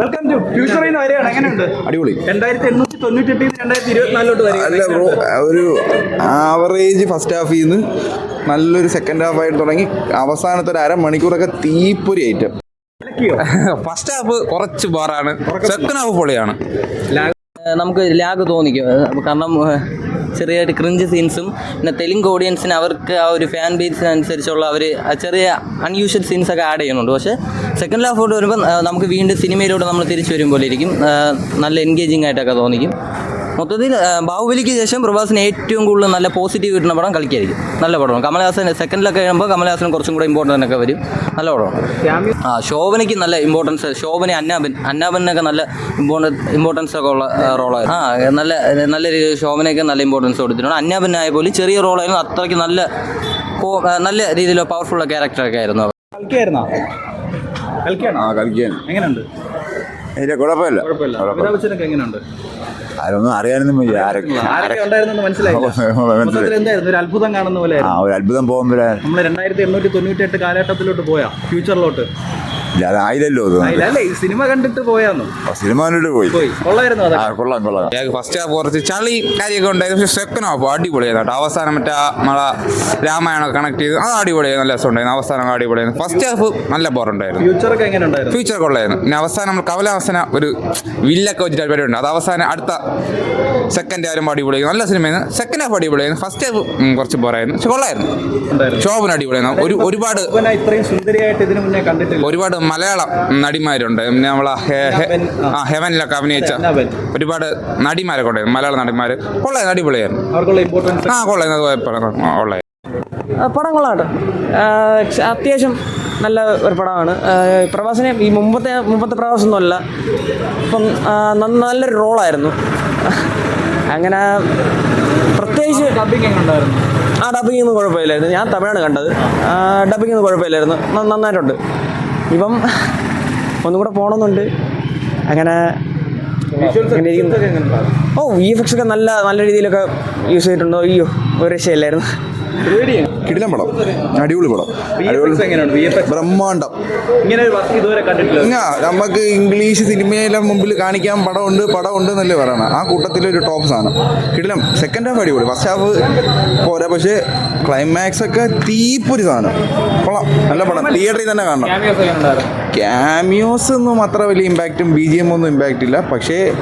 Welcome to future നിന്ന് വരികയാണ് എങ്ങനെയുണ്ട്? അടിപൊളി. രണ്ടായിരത്തി എണ്ണൂറ്റി തൊണ്ണൂറ്റി എട്ടിൽ രണ്ടായിരത്തി ഇരുപത്തിനാലിലോട്ട് അല്ല ബ്രോ ഒരു ആവറേജ് ഫസ്റ്റ് ഹാഫിൽ നിന്ന് നല്ലൊരു സെക്കൻഡ് ഹാഫ് ആയിട്ട് തുടങ്ങി അവസാനത്തെ ഒരു അരമണിക്കൂറൊക്കെ തീപ്പൊരി ഐറ്റം ഫസ്റ്റ് ഹാഫ് കുറച്ച് ബോറാണ് സെക്കൻഡ് ഹാഫ് പൊളിയാണ്. നമുക്ക് ലാഗ് തോന്നിക്കും. കാരണം ചെറിയ ക്രിഞ്ച് സീൻസും പിന്നെ തെലുങ്ക് ഓഡിയൻസിന് അവർക്ക് ആ ഒരു ഫാൻ ബേസിനനുസരിച്ചുള്ള അവർ ചെറിയ അൺയൂഷ്വൽ സീൻസ് ഒക്കെ ആഡ് ചെയ്യുന്നുണ്ട്. പക്ഷേ സെക്കൻഡ് ഹാഫോട്ട് വരുമ്പോൾ നമുക്ക് വീണ്ടും സിനിമയിലൂടെ നമ്മൾ തിരിച്ചു വരും പോലെ ഇരിക്കും നല്ല എൻഗേജിംഗ് ആയിട്ടൊക്കെ തോന്നിക്കും. മൊത്തത്തിൽ ബാഹുബലിക്ക് ശേഷം പ്രഭാസിന് ഏറ്റവും കൂടുതൽ നല്ല പോസിറ്റീവ് കിട്ടുന്ന പടം കളിക്കായിരിക്കും. നല്ല പടമാണ്. കമലഹാസൻ സെക്കൻഡിലൊക്കെ കഴിയുമ്പോൾ കമലഹാസൻ കുറച്ചും കൂടെ ഇമ്പോർട്ടന്റ് ഒക്കെ വരും. നല്ല പടമാണ്. ആ ശോഭനയ്ക്ക് നല്ല ഇമ്പോർട്ടൻസ് ശോഭന അന്നാബൻ അന്നാബനൊക്കെ നല്ല ഇമ്പോർട്ടൻസ് ഇമ്പോർട്ടൻസ് ഒക്കെ ഉള്ള റോളായിരുന്നു ആ നല്ല നല്ല രീതിയിൽ ശോഭനയ്ക്ക് നല്ല ഇമ്പോർട്ടൻസ് കൊടുത്തിട്ടുണ്ട്. അന്നാബനായ പോലും ചെറിയ റോളായിരുന്നു അത്രയ്ക്ക് നല്ല നല്ല രീതിയിലോ പവർഫുള്ള ക്യാരക്ടറൊക്കെ ആയിരുന്നു അവർ കളിക്കായിരുന്നോ? കളിക്കാണോ? ആ കളിക്കാൻ എങ്ങനെയുണ്ട്? കുഴപ്പമില്ല. കുഴപ്പമില്ല. എങ്ങനെയുണ്ട്? ആരൊന്നും അറിയാനൊന്നും വയ്യ. ആരൊക്കെ ആരൊക്കെ ഉണ്ടായിരുന്നെന്ന് മനസ്സിലായില്ല. മനസ്സിലായി. മൊത്തത്തിൽ എന്തായിരുന്നു? ഒരു അത്ഭുതം കാണുന്ന പോലെ ആ ഒരു അത്ഭുതം പോകുമ്പോഴേ നമ്മൾ രണ്ടായിരത്തി എണ്ണൂറ്റി തൊണ്ണൂറ്റി എട്ട് കാലഘട്ടത്തിലോട്ട് പോയാ. ഫ്യൂച്ചറിലോട്ട്. ഇല്ല അതായില്ലല്ലോ ഈ സിനിമ കണ്ടിട്ട് പോയാന്നോ? സിനിമ കണ്ടിട്ട് പോയി. പോയി. കൊള്ളായിരുന്നു ആ അതൊക്കെ കൊള്ളാം. കൊള്ളാം ഫസ്റ്റ് ഹാഫ് കുറച്ച് ചളി കാര്യമൊക്കെ ഉണ്ടായിരുന്നു പക്ഷേ സെക്കൻഡ് ഹാഫ് അടിപൊളിയായിരുന്നു കേട്ടോ. അവസാനം മറ്റേ ആ നമ്മളെ രാമായണം കണക്ട് ചെയ്ത് അത് അടിപൊളിയായിരുന്നു. നല്ല രസമുണ്ടായിരുന്നു. അവസാനം അടിപൊളിയായിരുന്നു. ഫസ്റ്റ് ഹാഫ് നല്ല ബോറുണ്ടായിരുന്നു. ഫ്യൂച്ചറൊക്കെ എങ്ങനെ ഉണ്ടായിരുന്നു? ഫ്യൂച്ചർ കൊള്ളായിരുന്നു. പിന്നെ അവസാനം നമ്മൾ കമലഹാസന ഒരു വില്ലൊക്കെ വെച്ചിട്ട് പരിപാടി ഉണ്ട്. അത് അവസാനം അടുത്ത സെക്കൻഡ് ആരും അടിപൊളിയായിരുന്നു. നല്ല സിനിമയായിരുന്നു സെക്കൻഡ് ഹാഫ് അടിപൊളിയായിരുന്നു. ഫസ്റ്റ് ഹാഫ് കുറച്ച് ബോറായിരുന്നു. പക്ഷെ കൊള്ളായിരുന്നു. ഉണ്ടായിരുന്നു. ശോഭന അടിപൊളിയായിരുന്നു. ഒരു ഒരുപാട് ഇത്രയും സുന്ദരിയായിട്ട് ഇതിനു മുന്നേ കണ്ടിട്ടില്ല. ഒരുപാട് മലയാളം നടിമാരുണ്ട്. പിന്നെ നമ്മളെ ആ. ഹെവനിലൊക്കെ അഭിനയിച്ച ഒരുപാട് നടിമാരൊക്കെ ഉണ്ടായിരുന്നു മലയാള നടിമാർ കൊള്ളായിരുന്നു അടിപൊളിയായിരുന്നു ആ കൊള്ളായിരുന്നു കൊള്ളായിരുന്നു ആ, പടം കൊള്ളാട്ടോ അത്യാവശ്യം നല്ല ഒരു പടമാണ്. പ്രവാസിനെ പ്രഭാസിനെ ഈ മുമ്പത്തെ മുമ്പത്തെ പ്രഭാസമൊന്നുമല്ല ഇപ്പം നല്ലൊരു റോളായിരുന്നു. അങ്ങനെ പ്രത്യേകിച്ച് ആ ഡബിങ് ഒന്നും കുഴപ്പമില്ലായിരുന്നു. ഞാൻ തമിഴാണ് കണ്ടത്. ഡബിങ് ഒന്നും കുഴപ്പമില്ലായിരുന്നു. നന്നായിട്ടുണ്ട്. ഇപ്പം ഒന്നും കൂടെ പോകണമെന്നുണ്ട്. അങ്ങനെ. ഓ എഫ് എക്സ് ഒക്കെ നല്ല നല്ല രീതിയിലൊക്കെ യൂസ് ചെയ്തിട്ടുണ്ടോ? അയ്യോ ഒരു രക്ഷയില്ലായിരുന്നു. കിടിലം പടം. അടിപൊളി പടം. അടിപൊളി. ബ്രഹ്മാണ്ടം. ഒരു നമുക്ക് ഇംഗ്ലീഷ് സിനിമയിലെ മുമ്പിൽ കാണിക്കാൻ പടമുണ്ട് പടമുണ്ട് എന്നല്ലേ പറയണം. ആ കൂട്ടത്തിലൊരു ടോപ്പ് സാധനം. കിടിലം. സെക്കൻഡ് ഹാഫ് അടിപൊളി. ഫസ്റ്റ് ഹാഫ് പോരാ. പക്ഷെ ക്ലൈമാക്സ് ഒക്കെ തീപ്പൊരു സാധനം. കൊള്ളാം. നല്ല പടം. തിയേറ്ററിൽ തന്നെ കാണണം. ക്യാമിയോസ് ഒന്നും അത്ര വലിയ ഇമ്പാക്റ്റും ബി ജി എം ഒന്നും ഇമ്പാക്റ്റ് ഇല്ല. പക്ഷേ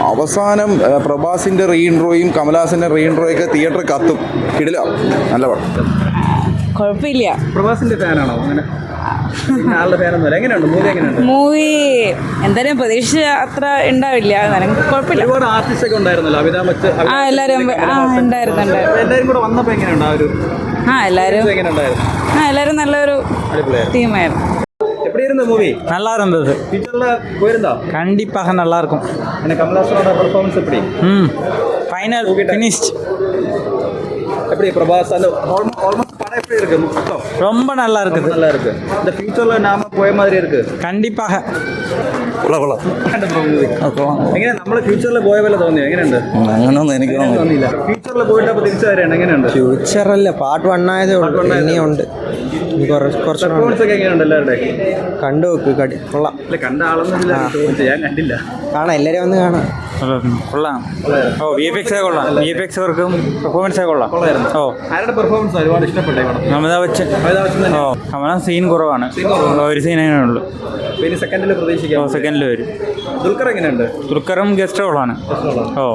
അവസാനം പ്രഭാസിന്റെ പ്രഭാസിന്റെ റീഇൻട്രോയും കമലഹാസന്റെ റീഇൻട്രോയും ഒക്കെ തിയേറ്റർ കത്തും. കിടില. നല്ല പടം. കുഴപ്പമില്ല പ്രവാസിന്റെ ഫാനാണോ അങ്ങനെ പിന്നെ ആളുടെ ഫാനൊന്നുമല്ല എങ്ങനെയുണ്ട് മൂവി എങ്ങനെയുണ്ട് മൂവി എന്തായാലും പ്രതീക്ഷ അത്ര ഉണ്ടാവില്ല എന്നാലും കുഴപ്പമില്ല ഒരുപാട് ആർട്ടിസ്റ്റ് ഒക്കെ ഉണ്ടായിരുന്നല്ലോ അമിതാഭ് ബച്ചൻ ആ എല്ലാവരും ആ ഉണ്ടായിരുന്നു ഉണ്ടായിരുന്നു എല്ലാവരും കൂടെ വന്നപ്പോ എങ്ങനെയുണ്ട് ആ ഒരു ആ എല്ലാവരും എങ്ങനെ ഉണ്ടായിരുന്നു ആ എല്ലാവരും നല്ലൊരു അടിപൊളിയായിരുന്നു ടീമായിരുന്നു எப்படி இருந்த மூவி நல்லா இருந்தது ஃபியூச்சர்ல போயிருந்தா கண்டிப்பாக நல்லா இருக்கும் எனக்கு கமல்ஹாசனோட பெர்ஃபார்மன்ஸ் எப்படி ம் ஃபைனல் ஃபினிஷ்ட் எப்படி பிரபாஸ் அந்த ஆல்மோஸ்ட் படம் எப்படி இருக்கு மொத்தம் ரொம்ப நல்லா ரொம்ப இருக்குது நல்லா இருக்கு இந்த ஃபியூச்சர்ல நாம போய மாதிரி இருக்கு കണ്ടിപ്പാക എങ്ങനെ നമ്മള് ഫ്യൂച്ചറിൽ പോയ പോലെ തോന്നിയോ എങ്ങനെയുണ്ട് അങ്ങനൊന്നും എനിക്ക് അങ്ങനെ തോന്നിയില്ല ഫ്യൂച്ചറിൽ പോയിട്ട് അപ്പൊ തിരിച്ചു വരെയാണ് എങ്ങനെയുണ്ട് ഫ്യൂച്ചറല്ല പാർട്ട് വൺ ആയതേ ഉള്ളൂ ഇനിയുണ്ട് ഇനി കുറച്ച് കുറച്ചുകൂടെ ഉണ്ട്. പെർഫോമൻസ് ഒക്കെ എങ്ങനെയുണ്ട് എല്ലാവരുടെ കണ്ടു നോക്ക് കടി കൊള്ളാം അല്ല കണ്ട ആളൊന്നും ഇല്ല ചോദിച്ചു ഞാൻ കണ്ടില്ല കാണാം എല്ലാവരും വന്ന് കാണാം കൊള്ളാം. ഓ വി എഫ് എക്സ് കൊള്ളാം. വി എഫ് എക്സ് വർക്കും പെർഫോമൻസ് കൊള്ളാം ഓ. ആരുടെ പെർഫോമൻസ് ഒരുപാട് ഇഷ്ടപ്പെട്ടേ പടം അമിതാഭ് ബച്ചൻ. ഓ കമല സീൻ കുറവാണ്. ഒരു സീൻ അങ്ങനെ ഉള്ളൂ. പിന്നെ സെക്കൻഡിൽ പ്രതീക്ഷിക്കാം. സെക്കൻഡിൽ വരും. ദുൽഖർ എങ്ങനെയുണ്ട്? ദുൽഖറും ഗസ്റ്റ് റോളാണ് ഓ.